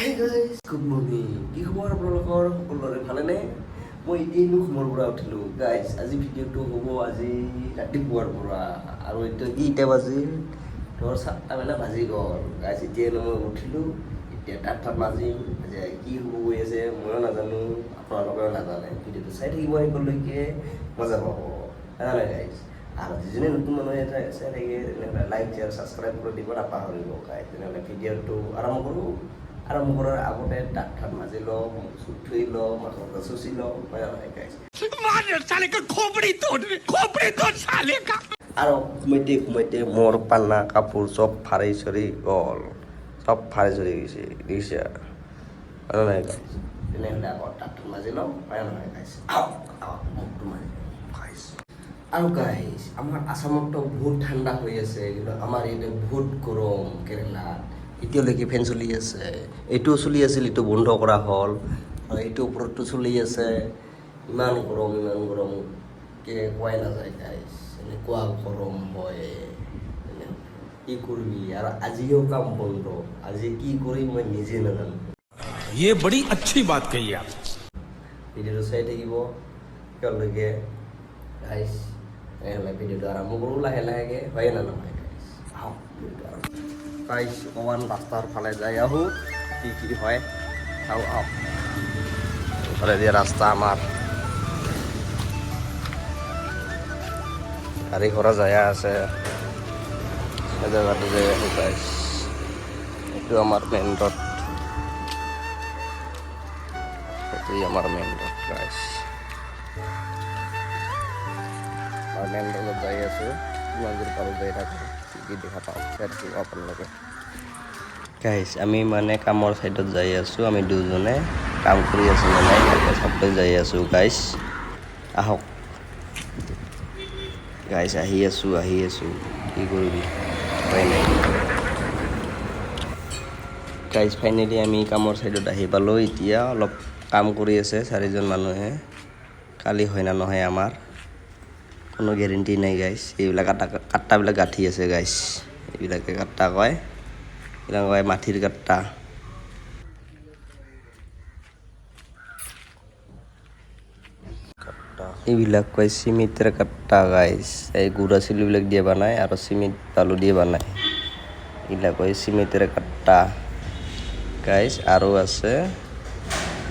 Hi guys good morning কি খবৰ আপোনালোকৰ? সকলোৰে ভালেনে? মই এতিয়াইনো ঘুমৰ পৰা উঠিলোঁ। গাইজ আজি ভিডিঅ'টো হ'ব আজি ৰাতিপুৱাৰ পৰা। আৰু এতিয়া কি এতিয়া বাজিল ধৰ সাতটা মানে বাজি গ'ল। গাইজ এতিয়াই মই উঠিলোঁ, এতিয়া তাত বাজিম যে কি হ'ব গৈ আছে ময়ো নাজানো, আপোনালোকেও নাজানে। ভিডিঅ'টো চাই থাকিব শেষলৈকে মজা পাব। জানে গাইজ আৰু যিজনে নতুন মানুহ চাই থাকে, তেনেহ'লে লাইক শ্বেয়াৰ ছাবস্ক্ৰাইব কৰি দিব, নাপাহৰিব। গাইজ তেনেহ'লে ভিডিঅ'টো আৰম্ভ কৰোঁ। আৰম্ভ কৰাৰ আগতে দাঁত ঠাত মাজি লওঁ চুখ ধুই লওঁ মাথা চুচি লওঁ আৰু ঘুমাইতে ঘুমাইতে মোৰ পানা কাপোৰ চব ফাৰি চৰি গ'ল। চব ফাৰি চৰি গৈছে দেখিছে? নহয় গাইজ তেনেহ'লে আকৌ দাঁতটো মাজি লওঁ হয় নহয় আহক মুখটো লওঁ গাইজ আৰু গাইজ আমাৰ আসামততো বহুত ঠাণ্ডা হৈ আছে কিন্তু আমাৰ ইয়াতে বহুত গৰম কেৰেলাত। এতিয়ালৈকে ফেন চলি আছে এইটোও চলি আছিল এইটো বন্ধ কৰা হ'ল আৰু এইটো ওপৰতো চলি আছে ইমান গৰম ইমান গৰম কে কোৱাই নাযায় গাইজ এনেকুৱা গৰম হয় এনে- কি কৰিবি আৰু আজিও কাম বন্ধ আজি কি কৰিম মই নিজে নাজানো ये बड़ी अच्छी बात कही आप ভিডিঅ'টো চাই থাকিব এতিয়ালৈকে গাইজ এনেহ'লে ভিডিঅ'টো আৰম্ভ কৰোঁ লাহে লাহেকৈ হয়ে না নহয় গাইজ আহক ভিডিঅ'টো আৰম্ভ গাইজ অকণমান ৰাস্তাৰ ফালে যাই আহোঁ, কি কি হয়, চাওঁ আহক এইফালে দিয়ে ৰাস্তা আমাৰ। গাড়ী ঘোড়া যায় আছে। সেই জেগাটো যাই আহোঁ গাইজ এইটো আমাৰ মেইন ৰোড এইটোই আমার মেন রোড গাইস আর মেন রোডত যাই আছো, ইমান দূৰ পাৰোঁ যাই থাকোঁ। কি দেখা পাওঁ? কৰিম আপোনালোকে গাইছ আমি মানে কামৰ ছাইডত যাই আছোঁ, আমি দুজনে। কাম কৰি আছোঁ মানে চবে যাই আছোঁ গাইছ আহক। গাইছ আহি আছোঁ আহি আছোঁ। কি কৰিবি? উপায় নাই। গাইজ ফাইনেলি আমি কামৰ ছাইডত আহি পালোঁ। এতিয়া অলপ কাম কৰি আছে চাৰিজন মানুহে। কালি হয় না নহয় আমাৰ? কোনো গেৰেণ্টি নাই গাইজ এইবিলাক কাটা কাটাবিলাক গাঁঠি আছে গাইজ এইবিলাকে কাটা কয়। এইবিলাক কয় মাটিৰ কাটা এইবিলাক কয় চিমেণ্টৰ কাটা গাইজ এই গুড়া চিলিবিলাক দিয়ে বনায় আৰু চিমেণ্ট বালু দিয়ে বনায়। এইবিলাক কয় চিমেণ্টৰ কাটা গাইজ আৰু আছে,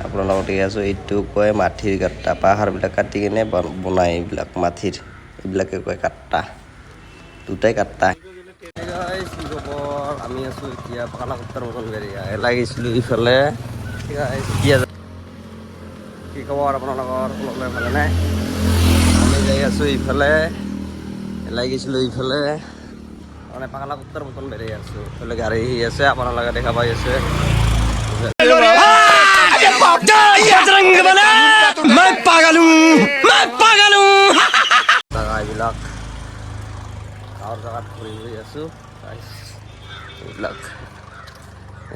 আপোনালোকক দেখি আছোঁ, এইটো কয় মাটিৰ কাটা পাহাৰবিলাক কাটি কিনে বন- বনায় এইবিলাক মাটিৰ। এইবিলাকে কয় কাটা দুটাই কাটা কি খবৰ আমি আছোঁ এতিয়া পাকালা কুত্তাৰ মতন বেৰিয়া এলাই গৈছিলোঁ ইফালে এতিয়া কি খবৰ আপোনালোকৰ সকলোৰে ভালে নাই আমি যাই আছোঁ ইফালে এলাই গৈছিলোঁ ইফালে মানে পাকালা কুত্তাৰ মতন বেৰিয়াই আছোঁ ইফালে গাড়ী আহি আছে আপোনালোকে দেখা পাই আছে मैं पागल हूँ मैं पागल हूँ এইবিলাক গাঁৱৰ জেগাত ঘূৰি ঘূৰি আছোঁ গাইছ এইবিলাক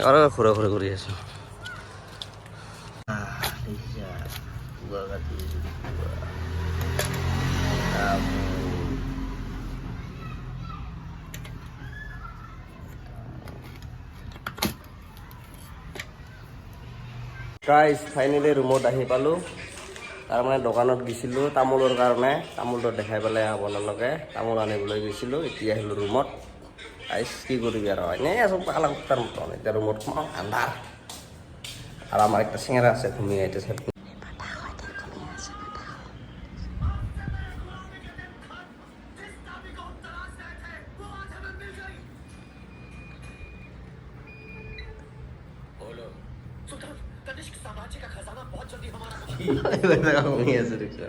আৰু ঘূৰা ঘূৰি কৰি আছোঁ গাইজ ফাইনেলি ৰুমত আহি পালোঁ তাৰমানে দোকানত গৈছিলোঁ তামোলৰ কাৰণে। তামোলটো দেখাই পেলাই আপোনালোকে তামোল আনিবলৈ গৈছিলোঁ। এতিয়া আহিলোঁ ৰুমত। গাইজ কি কৰিবি আৰু? এনেই আছোঁ পালা কুত্তাৰ মতন। এতিয়া ৰুমত সোমাওঁ, আন্ধাৰ। আৰু আমাৰ একটা চিঙৰা আছে ধুনীয়া এতিয়া চাই ঘুমিয়ে আছে দেখিছ